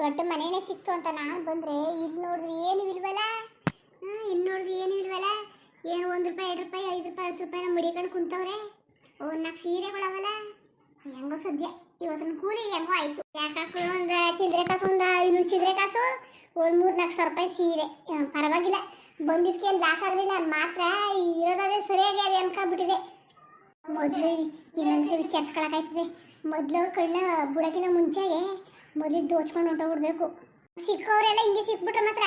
ದೊಡ್ಡ ಮನೆನೇ ಸಿಕ್ತು ಅಂತ ನಾನು ಬಂದ್ರೆ ಇಲ್ಲಿ ನೋಡಿದ್ರೆ ಏನು ಇಲ್ವಲ್ಲ? ಹ್ಞೂ ಇಲ್ಲಿ ನೋಡಿದ್ರೆ ಏನು ಇಲ್ವಲ್ಲ? ಏನು ಒಂದು ರೂಪಾಯಿ, ಎರಡು ರೂಪಾಯಿ, ಐದು ರೂಪಾಯಿ, ಹತ್ತು ರೂಪಾಯಿ ಮುಡಿಕೊಂಡು ಕುಂತವ್ರೆ? ಒಂದು ನಾಲ್ಕು ಸೀರೆಗಳವಲ್ಲ ಹೆಂಗೋ ಸದ್ಯ ಇವತ್ತಿನ ಕೂಲಿ ಹೆಂಗೋ ಆಯ್ತು. ಯಾಕಾಸು ಒಂದು ಚಿಲ್ಲರೆ ಕಾಸು, ಒಂದು ಐನೂರು ಚಿಲ್ಲರೆ ಕಾಸು, ಒಂದು ಮೂರು ನಾಲ್ಕು ಸಾವಿರ ರೂಪಾಯಿ ಸೀರೆ. ಪರವಾಗಿಲ್ಲ. ಬಂದಿದ್ದಕ್ಕೆ ಏನು ಲಾಸ್ ಆಗಲಿಲ್ಲ ಮಾತ್ರ ಇರೋದಾದ್ರೆ ಸರಿಯಾಗಿ ಅದು ಅನ್ಕೊಂಡ್ಬಿಟ್ಟಿದೆ. ಮೊದಲು ಇನ್ನೊಂದ್ಸರಿ ವಿಚಾರಿಸ್ಕೊಳಕಾಯ್ತದೆ ಮೊದಲು ಕಣ್ಣ ಬುಡಕಿನ ಮುಂಚೆಗೆ ಮೊದಲು ದೋಚ್ಕೊಂಡು ಹೊಂಟೋಗ್ಬಿಡ್ಬೇಕು. ಸಿಕ್ಕವರೆಲ್ಲ ಹಿಂಗೆ ಸಿಕ್ಬಿಟ್ರೆ ಮಾತ್ರ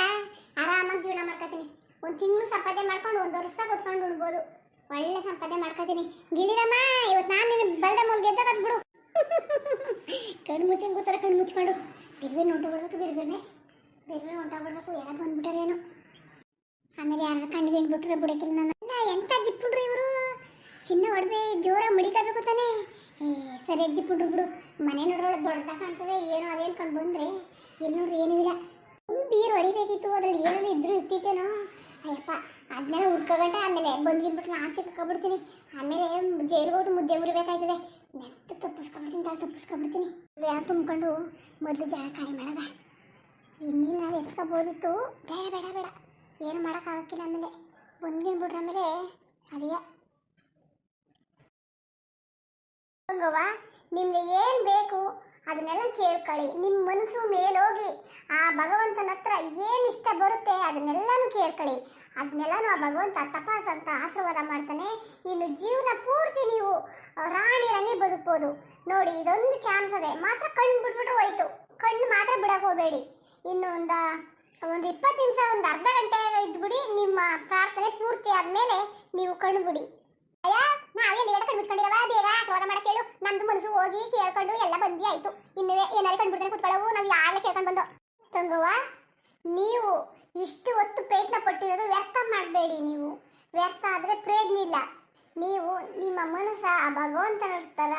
ಆರಾಮಾಗಿ ಜೀವನ ಮಾಡ್ಕೋತೀನಿ. ಒಂದು ತಿಂಗಳು ಸಂಪಾದನೆ ಮಾಡ್ಕೊಂಡು ಒಂದು ವರ್ಷ ಕೂತ್ಕೊಂಡು ಉಣ್ಬೋದು. ಒಳ್ಳೆ ಸಂಪಾದನೆ ಮಾಡ್ಕೊತೀನಿ. ಗಿಳಿರಮ್ಮ ಇವತ್ತು ನಾನು ನಿನ್ನ ಬಲ್ದ ಮೂಲ ಗೆದ್ದಕತ್ ಬಿಡು. ಕಣ್ಣು ಮುಚ್ಚಿನ ಕೂತಾರ ಕಣ್ಣು ಮುಚ್ಕೊಂಡು. ಬಿರ್ಬೇನೆ ಹೊಂಟೋಗ್ಬಿಡ್ಬೇಕು, ಬಿರ್ಬೇನೆ. ಬಿರ್ಬೇನೆ ಹೊಂಟೋಗ್ಬಿಡ್ಬೇಕು. ಯಾರ ಬಂದ್ಬಿಟ್ಟಾರೇನು. ಆಮೇಲೆ ಯಾರು ಕಣ್ಣಿಗೆ ಬಿಟ್ಟರೆ ಬುಡಕಿಲ್ಲ ನನ್ನ. ಎಂತ ಜಿಪ್ಬಿಟ್ರು ಇವರು? ಚಿನ್ನ ಒಡವೆ ಜೋರ ಮಡಿಕಬೇಕು ತಾನೆ. ಸರಿ ಅಜ್ಜಿ ಜಿಪ್ಬಿಟ್ರು ಬಿಡು. ಮನೆ ನೋಡ್ರೊಳಗೆ ದೊಡ್ಡದಾಗ ಕಾಣ್ತದೆ, ಏನೋ ಅದೇನು ಕಂಡು ಬಂದ್ರೆ. ಇಲ್ಲಿ ನೋಡ್ರಿ, ಏನೂ ಇಲ್ಲ. ಬೀರು ಹೊಡಿಬೇಕಿತ್ತು, ಅದ್ರಲ್ಲಿ ಏನೋ ಇದ್ರು ಇರ್ತಿತ್ತೇನೋ ಅಯ್ಯಪ್ಪ ಅದನ್ನೆಲ್ಲ ಹುಡ್ಕೋಗಂಟ ಆಮೇಲೆ ಬಂದ್ಬಿಟ್ಬಿಟ್ಟು ನಾನು ಸಿಕ್ಕಾಬಿಡ್ತೀನಿ ಆಮೇಲೆ ಜೈಲಿಗೆ ಮುದ್ದೆ ಉರಿಬೇಕಾಯ್ತದೆ ಮೆತ್ತ ತಪ್ಪಿಸ್ಕೊಂಡ್ಬಿಡ್ತೀನಿ ತಾಳು ತಪ್ಪಿಸ್ಕೊಂಡ್ಬಿಡ್ತೀನಿ. ಯಾರು ತುಂಬಿಕೊಂಡು ಮೊದಲು ಜಾಗ ಖಾಲಿ ಮಾಡದ. ಇನ್ನೇನು ನಾನು ಎತ್ಕೋಬೋದಿತ್ತು. ಬೇಡ ಬೇಡ ಬೇಡ. ಏನು ಮಾಡೋಕ್ಕಾಗಕ್ಕಿಲ್ಲ ಆಮೇಲೆ. ಬಂದ್ಗಿನ್ಬಿಟ್ರೆ ಆಮೇಲೆ ಅದೇ ಗವ್ವ ನಿಮ್ಗೆ ಏನು ಬೇಕು ಅದನ್ನೆಲ್ಲ ಕೇಳ್ಕೊಳ್ಳಿ. ನಿಮ್ಮ ಮನಸ್ಸು ಮೇಲೋಗಿ ಆ ಭಗವಂತನ ಹತ್ರ ಏನು ಇಷ್ಟ ಬರುತ್ತೆ ಅದನ್ನೆಲ್ಲನೂ ಕೇಳ್ಕೊಳ್ಳಿ. ಅದನ್ನೆಲ್ಲನೂ ಆ ಭಗವಂತ ತಪಾಸ್ ಅಂತ ಆಶೀರ್ವಾದ ಮಾಡ್ತಾನೆ. ಇನ್ನು ಜೀವನ ಪೂರ್ತಿ ನೀವು ರಾಣಿ ರಾಣಿ ಬದುಕ್ಬೋದು. ನೋಡಿ, ಇದೊಂದು ಚಾನ್ಸ್ ಅದೇ. ಮಾತ್ರ ಕಣ್ಣು ಬಿಟ್ಬಿಟ್ರೆ ಹೋಯ್ತು. ಕಣ್ಣು ಮಾತ್ರ ಬಿಡಕ್ಕೆ ಹೋಗಬೇಡಿ. ಇನ್ನು ಒಂದು ಒಂದು ಇಪ್ಪತ್ತು ನಿಮಿಷ, ಒಂದು ಅರ್ಧ ಗಂಟೆ ಇದ್ಬಿಡಿ. ನಿಮ್ಮ ಪ್ರಾರ್ಥನೆ ಪೂರ್ತಿ ಆದಮೇಲೆ ನೀವು ಕಣ್ಣು ಬಿಡಿ ಎರಡು ಕಣ್ಣು ಬೇಗ ಆಶೀರ್ವಾದ ಮಾಡಕ್ಕೆ ಹೇಳು ನಮ್ದು ಮನಸ್ಸು ಹೋಗಿ ಕೇಳ್ಕೊಂಡು ಎಲ್ಲ ಬಂದಿ ಆಯ್ತು. ಇನ್ನವೇ ಏನಾರು ಕಂಡುಬಿಡ್ತಾನೆ ಕುತ್ಕೊಳ್ಳವು, ನಾವು ಯಾರೇ ಕೇಳ್ಕೊಂಡು ಬಂದೋ. ತಂಗುವ, ನೀವು ಇಷ್ಟು ಹೊತ್ತು ಪ್ರಯತ್ನ ಪಟ್ಟಿರೋದು ವ್ಯರ್ಥ ಮಾಡಬೇಡಿ ನೀವು. ವ್ಯರ್ಥ ಆದರೆ ಪ್ರಯೋಜನ ಇಲ್ಲ. ನೀವು ನಿಮ್ಮ ಮನಸ್ಸ ಆ ಭಗವಂತನ ಥರ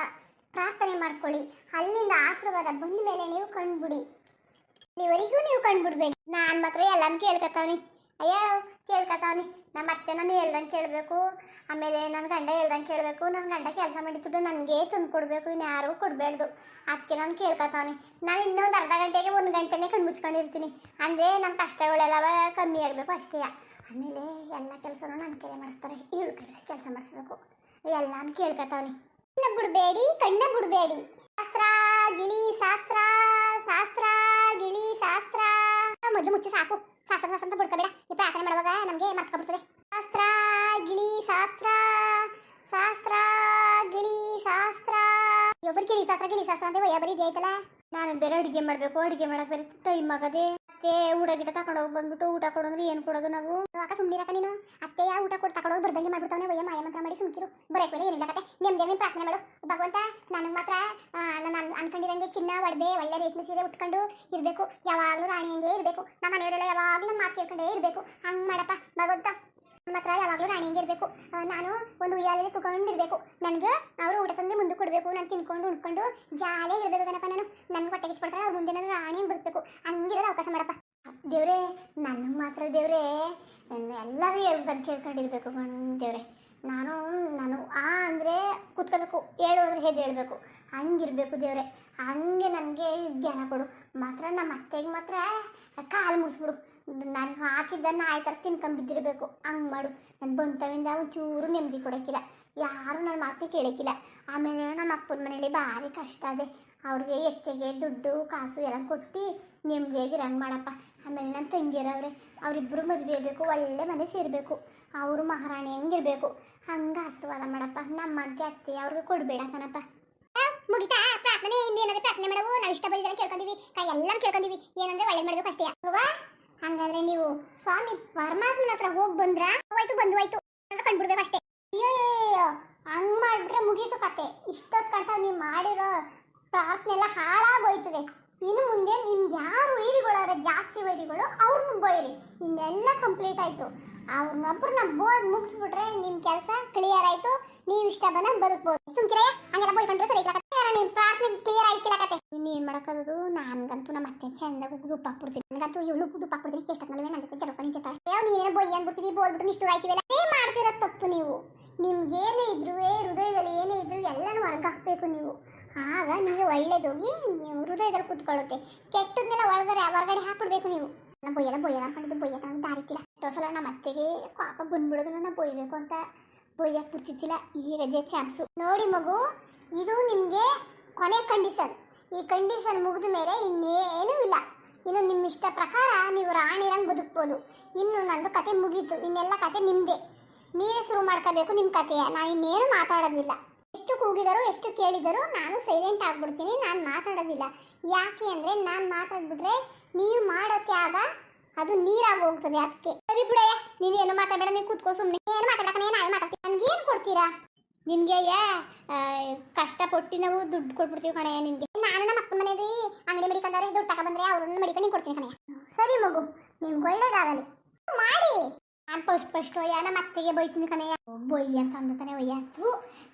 ಪ್ರಾರ್ಥನೆ ಮಾಡ್ಕೊಳ್ಳಿ. ಅಲ್ಲಿಂದ ಆಶೀರ್ವಾದ ಬಂದ ಮೇಲೆ ನೀವು ಕಂಡುಬಿಡಿ ಇಲ್ಲಿವರೆಗೂ ನೀವು ಕಂಡುಬಿಡ್ಬೇಡಿ ನಾನು ಮಾತ್ರ ಎಲ್ಲಾನು ಕೇಳ್ಕೊತಾವ್ನಿ. ಅಯ್ಯೋ ಕೇಳ್ಕೊತಾವ್ನಿ. ನಮ್ಮ ಅತ್ತೆ ನಾನು ಹೇಳ್ದಂಗೆ ಕೇಳಬೇಕು. ಆಮೇಲೆ ನನ್ನ ಗಂಡ ಹೇಳ್ದಂಗೆ ಕೇಳಬೇಕು. ನನ್ನ ಗಂಡ ಕೆಲಸ ಮಾಡಿದ್ದು ನನಗೆ ತಂದು ಕೊಡಬೇಕು. ಇನ್ನು ಯಾರಿಗೂ ಕೊಡಬೇಡ್ದು. ಅದಕ್ಕೆ ನಾನು ಕೇಳ್ಕೊತಾವ್ನಿ. ನಾನು ಇನ್ನೊಂದು ಅರ್ಧ ಗಂಟೆಗೆ ಒಂದು ಗಂಟೆನೇ ಕಣ್ಣು ಮುಚ್ಕೊಂಡಿರ್ತೀನಿ ಅಂದರೆ ನನ್ನ ಕಷ್ಟಗಳೆಲ್ಲ ಕಮ್ಮಿ ಆಗಬೇಕು ಅಷ್ಟೇ. ಆಮೇಲೆ ಎಲ್ಲ ಕೆಲಸನೂ ನನ್ನ ಕೈಲಿ ಮಾಡಿಸ್ತಾರೆ. ಇವಳು ಕರೆಸಿ ಕೆಲಸ ಮಾಡಿಸ್ಬೇಕು. ಎಲ್ಲಾನು ಕೇಳ್ಕೊತಾವ್ನಿ. ಕಣ್ಣ ಬಿಡಬೇಡಿ ಕಣ್ಣ ಬಿಡಬೇಡಿ. ಶಾಸ್ತ್ರ, ಗಿಳಿ, ಶಾಸ್ತ್ರ ಶಾಸ್ತ್ರ. ಮೊದಲು ಮುಚ್ಚಿ ಸಾಕು. ಶಾಸ್ತ್ರ ಶಾಸ್ತ್ರ ಅಂತ ಬಿಡ್ಕೋಬೇಡ. ಈ ಪ್ರಾರ್ಥನೆ ಮಾಡುವಾಗ ನಮಗೆ ಮರ್ತ್ಕೊಬಿಡ್ತದೆ ಶಾಸ್ತ್ರ, ಗಿಳಿ, ಶಾಸ್ತ್ರ ಶಾಸ್ತ್ರ, ಗಿಳಿ, ಶಾಸ್ತ್ರ. ಒಬ್ಬರು ಗಿಳಿ ಶಾಸ್ತ್ರ ಗಿಳಿ ಶಾಸ್ತ್ರ ಅಂತ ಒಯ್ಯ ಬರೀ ಐತಲ್ಲ ನಾನು ಬೇರೆ ಅಡುಗೆ ಮಾಡಬೇಕು, ಅಡುಗೆ ಮಾಡಕ್ಕೆ ಬೇರೆ ಟೈಮ್ ಆಗದೆ. ಅತ್ತೆ, ಊಟ ಗಿಡ ತಗೊಂಡು ಹೋಗಿ ಬಂದ್ಬಿಟ್ಟು ಊಟ ಕೊಡೋದ್ರೆ ಏನು ಕೊಡೋದು ನಾವು? ಅಕ್ಕ ಸುಮ್ಮನಿರಕ ನೀನು? ಅತ್ತೆ ಯಾ ಊಟ ಕೊಟ್ಟು ತಗೊಂಡೋಗಿ ಬರ್ದಂಗೆ ಮಾಡ್ಬಿಡ್ತಾವೆ ಒಯ್ಯ ಮಾಯ ಮಂತ್ರ ಮಾಡಿ ಸುಮ್ಕಿರು. ಬರಕ್ಕೆ ಬೇರೆ ಏನಿಲ್ಲ ಕತೆ. ನಿಮ್ದೇನು ಪ್ರಾರ್ಥನೆ ಮಾಡು. ಭಗವಂತ, ನನಗೆ ಮಾತ್ರ ನಾನು ಅನ್ಕೊಂಡಿರಂಗೆ ಚಿನ್ನ ಒಡವೆ ಒಳ್ಳೆ ರೇಷ್ಮೆ ಸೀರೆ ಉಟ್ಕೊಂಡು ಇರಬೇಕು. ಯಾವಾಗಲೂ ರಾಣಿ ಹಂಗೆ ಇರಬೇಕು. ನಮ್ಮ ಮನೆಯವರೆಲ್ಲ ಯಾವಾಗಲೂ ಮಾತು ಕೇಳ್ಕೊಂಡೇ ಇರಬೇಕು. ಹಂಗೆ ಮಾಡಪ್ಪ, ಭಗವಂತ. ನಮ್ಮ ಹತ್ರ ಯಾವಾಗಲೂ ರಾಣಿ ಹಂಗೆ ಇರಬೇಕು. ನಾನು ಒಂದು ಉಯ್ಯಾಲೆಯಲ್ಲಿ ತಗೊಂಡಿರ್ಬೇಕು ನನಗೆ ಅವರು ಊಟ ತಂದು ಮುಂದೆ ಕೊಡಬೇಕು. ನಾನು ತಿನ್ಕೊಂಡು, ಉಣ್ಕೊಂಡು ಜಾಲಿಯಾಗಿ ಇರಬೇಕು ಕಣಪ್ಪ ನಾನು. ನನ್ನ ಹೊಟ್ಟೆ ಕಿಚ್ಕೊಳ್ತಾರೆ ಅವ್ರು ಮುಂದೆ ನಾನು ರಾಣಿ ಹಂಗೆ ಬದುಕಬೇಕು. ಹಂಗಿರೋದು ಅವಕಾಶ ಮಾಡಪ್ಪ. ದೇವ್ರೆ, ನನಗೆ ಮಾತ್ರ ದೇವ್ರೆ. ಎಲ್ಲರೂ ಹೇಳ್ದಂಗೆ ಕೇಳ್ಕೊಂಡಿರ್ಬೇಕು ದೇವ್ರೆ. ನಾನು ನಾನು ಆ ಅಂದರೆ ಕುತ್ಕೋಬೇಕು ಹೇಳು ಅಂದರೆ ಹೆಜ್ಜೆ ಹೇಳಬೇಕು. ಹಂಗಿರಬೇಕು ದೇವರೇ. ಹಂಗೆ ನನಗೆ ಜ್ಞಾನ ಕೊಡು. ಮಾತ್ರ ನಮ್ಮ ಅತ್ತೆಗೆ ಮಾತ್ರ ಕಾಲು ಮುಗಿಸ್ಬಿಡು ನಾನು ಹಾಕಿದ್ದನ್ನು ಆಯ್ತು ತಿನ್ಕೊಂಬಿದ್ದಿರಬೇಕು ಹಂಗೆ ಮಾಡು. ನನ್ನ ಬಂತವಿಂದ ಒಂಚೂರು ನೆಮ್ಮದಿ ಕೊಡೋಕ್ಕಿಲ್ಲ ಯಾರು ನನ್ನ ಮಾತನ್ನ ಕೇಳೋಕ್ಕಿಲ್ಲ ಆಮೇಲೆ ನಮ್ಮ ಅಪ್ಪನ ಮನೇಲಿ ಭಾರಿ ಕಷ್ಟ ಅದೇ. ಅವ್ರಿಗೆ ಹೆಚ್ಚಿಗೆ ದುಡ್ಡು, ಕಾಸು ಎಲ್ಲ ಕೊಟ್ಟು ನೆಮ್ಮದಿಯಾಗಿ ರಂಗ್ ಮಾಡಪ್ಪ. ಆಮೇಲೆ ನನ್ನ ತಂಗಿಯರವ್ರೆ ಅವರಿಬ್ಬರು ಮದುವೆ ಆಗಬೇಕು, ಒಳ್ಳೆ ಮನೆ ಸೇರಬೇಕು. ಅವರು ಮಹಾರಾಣಿ ಹೆಂಗಿರಬೇಕು. ಹಂಗೆ ಆಶೀರ್ವಾದ ಮಾಡಪ್ಪ. ನಮ್ಮ ಅಗ್ಗೆ ಅತ್ತೆ ಅವ್ರಿಗೆ ಕೊಡಬೇಡ ಕಣಪ್ಪ. ಮುಗಿತಾ? ಪ್ರಾರ್ಥನೆ, ಇನ್ನೇನಾದ್ರೆ ಪ್ರಾರ್ಥನೆ ಮಾಡವು? ನಾವು ಇಷ್ಟ ಬಂದಿದ್ದೆಲ್ಲ ಕೇಳ್ಕೊಂಡಿವಿ ಕೈ ಎಲ್ಲ ಕೇಳ್ಕೊಂಡಿವಿ ಏನಂದ್ರೆ ಒಳ್ಳೆ ಮಾಡ್ಬೇಕು ಅಷ್ಟೇ. ಅಲ್ವಾ ಹಂಗಾದ್ರೆ ನೀವು ಸ್ವಾಮಿ ಪರಮಾತ್ಮನ ಹತ್ರ ಹೋಗಿ ಬಂದ್ರ? ಹೋಯ್ತು, ಬಂದು ಹೋಯ್ತು. ಅಂತ ಕಂಡ್ಬಿಡ್ಬೇಕು ಅಷ್ಟೇ. ಅಯ್ಯೋ ಹಂಗ್ ಮಾಡಿದ್ರೆ ಮುಗೀತು ಕತೆ. ಇಷ್ಟೊತ್ತು ಕಂಟ ನೀವು ಮಾಡಿರೋ ಪ್ರಾರ್ಥನೆ ಎಲ್ಲ ಹಾಳಾಗೋಯ್ತದೆ. ಇನ್ನು ಮುಂದೆ ನಿಮ್ಗೆ ಯಾರು ವೈರಿಗಳಾದ್ರೆ ಜಾಸ್ತಿ ವೈರಿಗಳು ಅವ್ರನ್ನ ಬೈರಿ ಇನ್ನೆಲ್ಲ ಕಂಪ್ಲೀಟ್ ಆಯ್ತು. ನಮ್ಮ ಬೋರ್ ಮುಗಿಸ್ಬಿಟ್ರೆ ನಿಮ್ಮ ಕೆಲಸ ಕ್ಲಿಯರ್ ಆಯ್ತು. ನೀವು ಇಷ್ಟ ಬಂದಾಗ ಬದುಕ್ಬೋದು. ಸುಮ್ಕಿರೇ, ಹಂಗೆಲ್ಲ ಬೋಯ್ಕೊಂಡ್ರೆ ಸರಿ ಇಲ್ಲ ನೀನು ಪ್ರಾರ್ಥನೆ ಕ್ಲಿಯರ್ ಆಯ್ತಿಲ್ಲ ಕತೆ. ಇನ್ನೇನ್ ಮಾಡಕ್ಕಾಗದು ನನಗಂತೂ ನಮ್ಮ ಅತ್ತೆ ಚಂದ ಉಪ್ಪು ಹಾಕ್ಬಿಡ್ತೀನಿ ನನಗಂತೂ ಇವಳು ಉಪ್ಪು ಹಾಕ್ಬಿಡ್ತೀನಿ ಎಷ್ಟೊತ್ತಿನಲ್ಲೇ ನನ್ನ ಜೊತೆ ಜಡಕ ನಿಂತಿರ್ತಾಳೆ. ಯಾವ ನೀನೇನೋ ಬೊಯ್ ಅಂದ್ಬಿಡ್ತೀವಿ ಬೋಲ್ಬಿಟ್ಟು ಇಷ್ಟು ಆಯ್ತೀವಲ್ಲ. ಏ ಮಾಡ್ತಿರೋ ತಪ್ಪು ನೀವು? ನಿಮ್ಗೇನೇ ಇದ್ರು ಹೃದಯದಲ್ಲಿ ಏನೇ ಇದ್ರು ಎಲ್ಲನೂ ಹೊರಗೆ ನೀವು. ಆಗ ನಿಮಗೆ ಒಳ್ಳೇದು. ಏನು ಹೃದಯದಲ್ಲಿ ಕೂತ್ಕೊಳ್ಳುತ್ತೆ. ಕೆಟ್ಟದ್ದೆಲ್ಲ ಒಳಗಡೆ, ಹೊರಗಡೆ ಹಾಕ್ಬಿಡ್ಬೇಕು ನೀವು. ನಮ್ಮ ಬೊಯ್ಯಲ್ಲ ಬೊಯ್ಯಲ್ಲ ಅನ್ಕೊಂಡಿದ್ದು ಬೊಯ್ಯಕ್ಕೆ ಅಂತ ಆರಿತಿಲ್ಲ ಸಲ ನಮ್ಮ ಅತ್ತೆಗೆ ಪಾಪ ಬಂದ್ಬಿಡೋದು ನನ್ನ ಬೊಯ್ಬೇಕು ಅಂತ ಬೊಯ್ಯಕ್ಕೆ ಬಿಡ್ತಿದ್ದಿಲ್ಲ ಈಗ ಅದೇ ಚಾನ್ಸು. ನೋಡಿ ಮಗು, ಇದು ನಿಮಗೆ ಕೊನೆ ಕಂಡೀಷನ್ ಈ ಕಂಡೀಷನ್ ಮುಗಿದ ಮೇಲೆ ಇನ್ನೇನೂ ಇಲ್ಲ. ಇನ್ನು ನಿಮ್ಮ ಇಷ್ಟ ಪ್ರಕಾರ ನೀವು ರಾಣಿರಂಗೆ ಬದುಕ್ಬೋದು. ಇನ್ನು ನಂದು ಕತೆ ಮುಗೀತು. ಇನ್ನೆಲ್ಲ ಕತೆ ನಿಮ್ಮದೇ ನೀವೇ ಶುರು ಮಾಡ್ಕೋಬೇಕು ನಿಮ್ಮ ಕಥೆಯ ನಾನು ಇನ್ನೇನು ಮಾತಾಡೋದಿಲ್ಲ. ಎಷ್ಟು ಕೂಗಿದರೂ, ಎಷ್ಟು ಕೇಳಿದರೂ ನಾನು ಸೈಲೆಂಟ್ ಆಗಿಬಿಡ್ತೀನಿ. ನಾನು ಮಾತಾಡೋದಿಲ್ಲ. ಯಾಕೆ ಅಂದರೆ ನಾನು ಮಾತಾಡ್ಬಿಟ್ರೆ ನೀವು ಮಾಡೋ ತ್ಯಾಗ ಅದು ನೀರಾಗಿ ಹೋಗ್ತದೆ ಅದಕ್ಕೆ ಸರಿ ಬಿಡಯ್ಯ ನೀನು ಏನು ಮಾತಾಡಬೇಡ, ನೀವು ಕೂತ್ಕೋ ಸುಮ್ಮನೆ ಏನು ಮಾತಾಡಕ್ಕೆ ನಾನು ಮಾತಾಡ್ತೀನಿ. ನನಗೆ ಏನು ಕೊಡ್ತೀರಾ? ನಿನಗೆ ಯಾ ಕಷ್ಟಪಟ್ಟು ನಾವು ದುಡ್ಡು ಕೊಟ್ಬಿಡ್ತೀವಿ ಕಣೆ ನಿನಗೆ. ನಾನು ನಮ್ಮ ಅಪ್ಪನ ಮನೇಲಿ ಅಂಗಡಿ ಮಡಿಕೊಂಡವ್ರೆ ದುಡ್ಡು ತಗೊಬಂದ್ರೆ ಅವ್ರನ್ನ ಮಡಿಕೊಂಡು ಕೊಡ್ತೀನಿ ಕಣೆ. ಸರಿ ಮಗು, ನಿಮ್ಗೆ ಒಳ್ಳೇದಾಗಲಿ. ಮಾಡಿ. ನಾನು ಫಸ್ಟ್ ಒಯ್ಯ. ನಮ್ಮ ಅತ್ತೆಗೆ ಬೈತೀನಿ ಕಣಯ್ಯ ಬೊಯ್ಯ ಅಂತ ಅಂದತಾನೆ ಒಯ್ಯ. ಥೂ,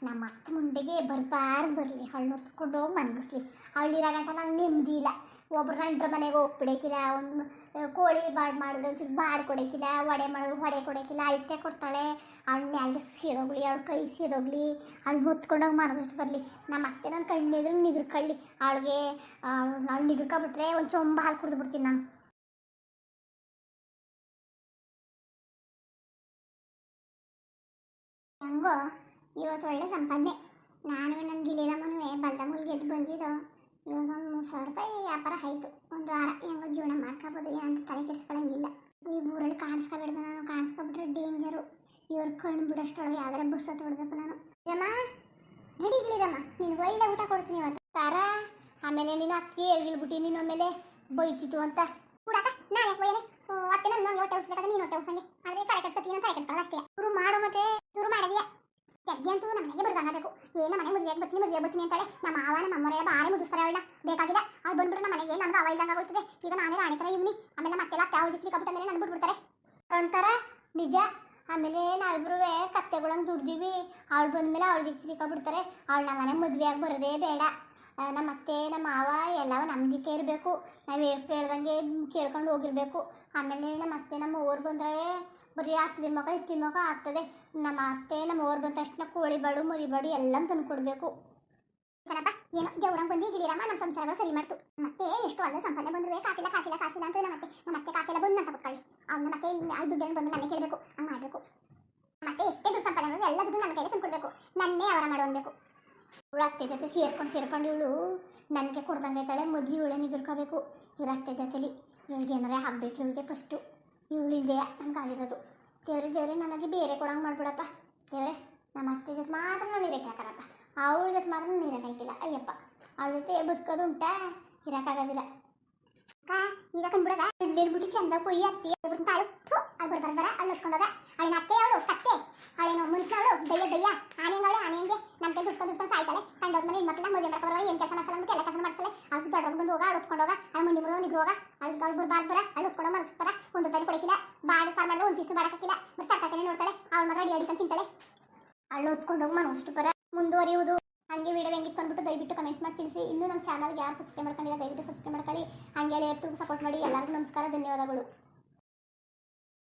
ನಮ್ಮ ಅತ್ತೆ ಮುಂಡೆಗೆ ಬರ್ಬಾರ್ದು ಬರಲಿ. ಹಳ್ಳು ಹೊತ್ಕೊಂಡು ಹೋಗಿ ಮನ್ಗಿಸ್ಲಿ ಹಳ್ಳಿರ ಗಂಟ ನಂಗೆ ನೆಮ್ಮದಿ ಇಲ್ಲ. ಒಬ್ರು ನಂಟ್ರ ಮನೆಗೆ ಹೋಗ್ಬಿಡಕಿಲ್ಲ. ಒಂದು ಕೋಳಿ ಬಾಡ್ ಮಾಡಿದ್ರೆ ಒಂಚೂರು ಬಾಡ್ ಕೊಡೋಕಿಲ್ಲ. ವಡೆ ಮಾಡಿದ್ರು ಹೊಡೆ ಕೊಡೋಕಿಲ್ಲ. ಅಳತೆ ಕೊಡ್ತಾಳೆ. ಅವ್ಳ ಮ್ಯಾಲೆ ಸೀದೋಗ್ಲಿ, ಅವ್ಳ ಕೈ ಸೀದೋಗ್ಲಿ. ಅವ್ಳು ಹೊತ್ಕೊಂಡೋಗಿ ಮನಗಷ್ಟು ಬರಲಿ. ನಮ್ಮ ಅತ್ತೆ ನನ್ನ ಕಣ್ಣಿದ್ರು ನಿಗ್ರಕಳ್ಳಿ. ಅವಳಿಗೆ ಅವ್ಳು ನಿಗ್ರಕೊಬಿಟ್ರೆ ಒಂದು ಚೊಂಬ ಹಾಲು ಕುಡಿದು ಬಿಡ್ತೀನಿ ನಾನು. ಹೆಂಗೋ, ಇವತ್ತು ಒಳ್ಳೆ ಸಂಪಾದನೆ. ನಾನು ನನ್ನ ಗಿಳಿರಮ್ಮನೂ ಬಲ್ದ ಗೆದ್ದು ಬಂದಿದ್ದು? ಇವತ್ತು ಒಂದು ಮೂರು ಸಾವಿರ ರೂಪಾಯಿ ವ್ಯಾಪಾರ ಆಯಿತು. ಒಂದು ವಾರ ಹೆಂಗೋ ಜೀವನ ಮಾಡ್ಕೋಬೋದು ಏನಂತ ತಲೆ ಕೆಡಿಸ್ಕೊಳಂಗಿಲ್ಲ. ಈ ಊರಲ್ಲಿ ಕಾಣಿಸ್ಕೊಬಿಡ್ದು ನಾನು ಕಾಣಿಸ್ಕೊಬಿಟ್ರೆ ಡೇಂಜರು. ಇವ್ರ ಕಣ್ಣು ಬಿಡೋಷ್ಟೊಳಗೆ ಯಾವ್ದಾರ ಬಸ್ಸ ತೊಡ್ಬೇಕು ನಾನು. ರಮ್ಮ ನಡಿ ಗಿಳಿರಮ್ಮ ನಿನ್ಗೆ ಒಳ್ಳೆ ಊಟ ಕೊಡ್ತೀನಿ ಇವತ್ತು. ತಾರ ಆಮೇಲೆ ನೀನು ಅತ್ತಿಗೆ ಎಳ್ಗಿಳ್ಬಿಟ್ಟು ನೀನು ಆಮೇಲೆ ಬೈತಿತ್ತು ಅಂತ. ಕೂಡಾಕ ನಾನು ಅತ್ತೆ ನನ್ನ ಹೊಟ್ಟೆ ಉಸ್ಬೇಕಾದ್ರೆ ನೀನು ಹೊಟ್ಟೆ ಉಸಂಗೆ ಆದರೆ ತಲೆ ಕೆಡ್ಸ್ಕೊತೀನಿ, ತಲೆ ಅಷ್ಟೇ. ಇವರು ಮಾಡೋ ಮತ್ತೆ ಶುರು ಮಾಡಿದ್ಯಾ? ಅಂತೂ ನಮ್ಮ ಮನೆಗೆ ಬರ್ದಂಗಬೇಕು ಏನ ಮನೆ ಮದುವೆಗೆ ಬರ್ತೀನಿ ಮದುವೆ ಬರ್ತೀನಿ ಅಂತಾಳೆ. ನಮ್ಮ ಮಾವ, ನಮ್ಮ ಅಮ್ಮರೆಲ್ಲ ಬಾರೇ ಮುಗಿಸ್ತಾರೆ ಅವಳನ್ನ. ಬೇಕಾಗಿಲ್ಲ. ಅವ್ಳು ಬಂದ್ಬಿಟ್ಟು ನಮ್ಮ ಮನೆಗೆ ನನಗೆ ಅವ ಇಲ್ದಂಗೆ ಆಗೋಗ್ತದೆ ಈಗ ನಾನೇ ರಾಣಿ ಥರ ಇವ್ನಿ. ಆಮೇಲೆ ಮತ್ತೆಲ್ಲ ಅತ್ತೆ, ಅವಳು ಜಿತ್ಲಿ ಕಬ್ಬಿಟ್ಟ ಮೇಲೆ ನನ್ಗೆ ಬಿಟ್ಬಿಡ್ತಾರೆ. ಅಂತಾರ? ನಿಜ? ಆಮೇಲೆ ನಾವಿಬ್ರು ಕತ್ತೆಗಳನ್ನು ದುಡ್ದೀವಿ. ಅವಳು ಬಂದ್ಮೇಲೆ ಅವಳು ಜಿತ್ಲಿ ಕಬಿಡ್ತಾರೆ ಅವಳು ನಮ್ಮ ಮನೆ ಮದುವೆಯಾಗಿ ಬರೋದೇ ಬೇಡ. ನಮ್ಮ ಅತ್ತೆ, ನಮ್ಮ ಮಾವ ಎಲ್ಲವ ನಂಬಿಕೆ ಇರಬೇಕು. ನಾವು ಹೇಳಿ, ಕೇಳ್ದಂಗೆ ಕೇಳ್ಕೊಂಡು ಹೋಗಿರ್ಬೇಕು. ಆಮೇಲೆ ನಮ್ಮ ಅತ್ತೆ, ನಮ್ಮ ಊರು ಬಂದರೆ ಬರೀ ಹತ್ತು ಮಗ ಇತ್ತು ಮಗ ಆಗ್ತದೆ. ನಮ್ಮ ಅತ್ತೆ, ನಮ್ಮ ಊರು ಬಂದ ತಕ್ಷಣ ಕೋಳಿ ಬಾಡು, ಮುರಿ ಬಾಡು ಎಲ್ಲ ತಂದು ಕೊಡಬೇಕು. ಕಣಪ್ಪ, ಏನೋ ಬಂದು ಗಿಳಿರಮ್ಮ ನಮ್ಮ ಸಂಸಾರ ಸರಿ ಮಾಡ್ತು. ಮತ್ತೆ ಎಷ್ಟು ಅಲ್ಲ ಸಂಪಾದನೆ ಬಂದ್ರೆ ಕಾಸಿಲ್ಲ ಕಾಸಿಲ್ಲ ಕಾಸಿಲ್ಲ ಅಂತ ನಮ್ಮ ಮತ್ತೆ ನಮ್ಮ ಅತ್ತೆ ಕಾಸಿಲ್ಲ ಬಂದು ಅಂತ ಕೊಟ್ಕೊಳ್ಳಿ ಅವ್ನ ಮತ್ತೆ ಆ ದುಡ್ಡನ್ನು ಬಂದು ನನಗೆ ಕೇಳಬೇಕು. ಹಂಗೆ ಮಾಡಬೇಕು. ಮತ್ತೆ ಎಷ್ಟೇ ದುಡ್ಡು ಸಂಪಾದನೆ ಎಲ್ಲ ದುಡ್ಡು ನನ್ನ ಕೈಗೆ ತಂದು ನನ್ನೇ ಅವರ ಮಾಡು ಅನ್ಬೇಕು. ಇವಳು ಅತ್ತೆ ಜೊತೆ ಸೇರ್ಕೊಂಡು ಸೇರ್ಕೊಂಡು ಇವಳು ನನಗೆ ಕೊಡ್ದಂಗೆ ಐತಾಳೆ ಮೊದಲು ಇವಳೆ ನಿಗಿರ್ಕೋಬೇಕು. ಇವ್ರ ಅತ್ತೆ ಜೊತೆಲಿ ಇವಳಿಗೆ ಏನಾರೇ ಹಾಕ್ಬೇಕು ಇವಳಿಗೆ ಫಸ್ಟು ಇವಳಿಂದೆಯ ನಂಗೆ ಆಗಿರೋದು. ದೇವ್ರೆ ದೇವ್ರೆ, ನನಗೆ ಬೇರೆ ಕೊಡಂಗೆ ಮಾಡ್ಬಿಡಪ್ಪ. ದೇವ್ರೆ, ನಮ್ಮ ಅತ್ತೆ ಜೊತೆ ಮಾತ್ರ ನಾನು ಇರೋಕೆ ಹಾಕನಪ್ಪ. ಅವಳ ಜೊತೆ ಮಾತ್ರ ನಾನು ಅಯ್ಯಪ್ಪ, ಅವಳ ಜೊತೆ ಬದುಕೋದು ಉಂಟಾ? ಇರೋಕ್ಕಾಗೋದಿಲ್ಲ ಅಕ್ಕ, ಈಗ ಕಂಡ್ಬಿಡದ ಬಿಡ್ಬಿಟ್ಟು ಚಂದ ಕೊಯ್ಯಿ ಅತ್ತಿ. ತಾಳು ಅದು ಬರ್ಬಾರ ಅಲ್ಲಿ ಹೊತ್ಕೊಂಡೋದ ಅವಳಿನ ಅತ್ತೆ, ಅವಳು ಕತ್ತೆ ಅವಳೇನು ಮುನ್ಸವಳು ದಯ್ಯ ದಯ್ಯ ಆನೆಂಗವಳು ಆನೆಂಗೆ ನಮ್ಮ ಕೈ ದುಡ್ಸ್ಕೊಂಡು ದುಡ್ಸ್ಕೊಂಡು ಸಾಯ್ತಾಳೆ. ಕಂಡೋದ್ಮೇಲೆ ಹೆಣ್ಮಕ್ಳನ್ನ ಮದುವೆ ಮಾಡ್ಕೊಬರೋ ಏನು ಕೆಲಸ ಮಾಡ್ತಾಳೆ ಅಂತ ಕೆಲಸ ಮಾಡ್ತಾಳೆ. ಅವ್ಳು ದೊಡ್ಡವ್ರು ಬಂದು ಹೋಗ, ಅವಳು ಹೋಗ. ಅವಳು ಮುಂದೆ ಬಿಡೋ ನಿಗ್ರು ಹೋಗ. ಅಲ್ಲಿ ಅವಳು ಬಿಡ್ಬಾರ್ದು ಬರ ಅವಳು ಹೊತ್ಕೊಂಡೋ ಮನಸ್ಬರ ಒಂದು ರೂಪಾಯಿ ಕೊಡಕ್ಕಿಲ್ಲ ಬಾಡ ಸಾರ್ ಮಾಡಿದ್ರೆ ಒಂದು ಪೀಸ್ ಬಾಡಕ್ಕಿಲ್ಲ ಮತ್ತೆ ತರ್ಕಾಟನೆ ನೋಡ್ತಾಳೆ. ಅವಳು ಮಾತ್ರ ಅಡಿ ಅಡಿಕೊಂಡು ತಿಂತಾಳೆ. ಅವಳು ಹೋಗಿ ಮನ ಅಷ್ಟು ಬರ ಮುಂದುವರಿಯುವುದು. ಹಂಗೆ ವಿಡಿಯೋ ಹೆಂಗಿತ್ತು ಅಂದ್ಬಿಟ್ಟು ದಯವಿಟ್ಟು ಕಮೆಂಟ್ಸ್ ಮಾಡಿ ತಿಳಿಸಿ. ಇನ್ನೂ ನಮ್ಮ ಚಾನಲ್ಗೆ ಯಾರು ಸಬ್ಸ್ಕ್ರೈಬ್ ಮಾಡ್ಕೊಂಡಿಲ್ಲ, ದಯವಿಟ್ಟು ಸಬ್ಸ್ಕ್ರೈಬ್ ಮಾಡ್ಕೊಳ್ಳಿ. ಹಂಗೆ ಹೇಳಿ ಸಪೋರ್ಟ್ ಮಾಡಿ ಎಲ್ಲರಿಗೂ ನಮಸ್ಕಾರ, ಧನ್ಯವಾದಗಳು.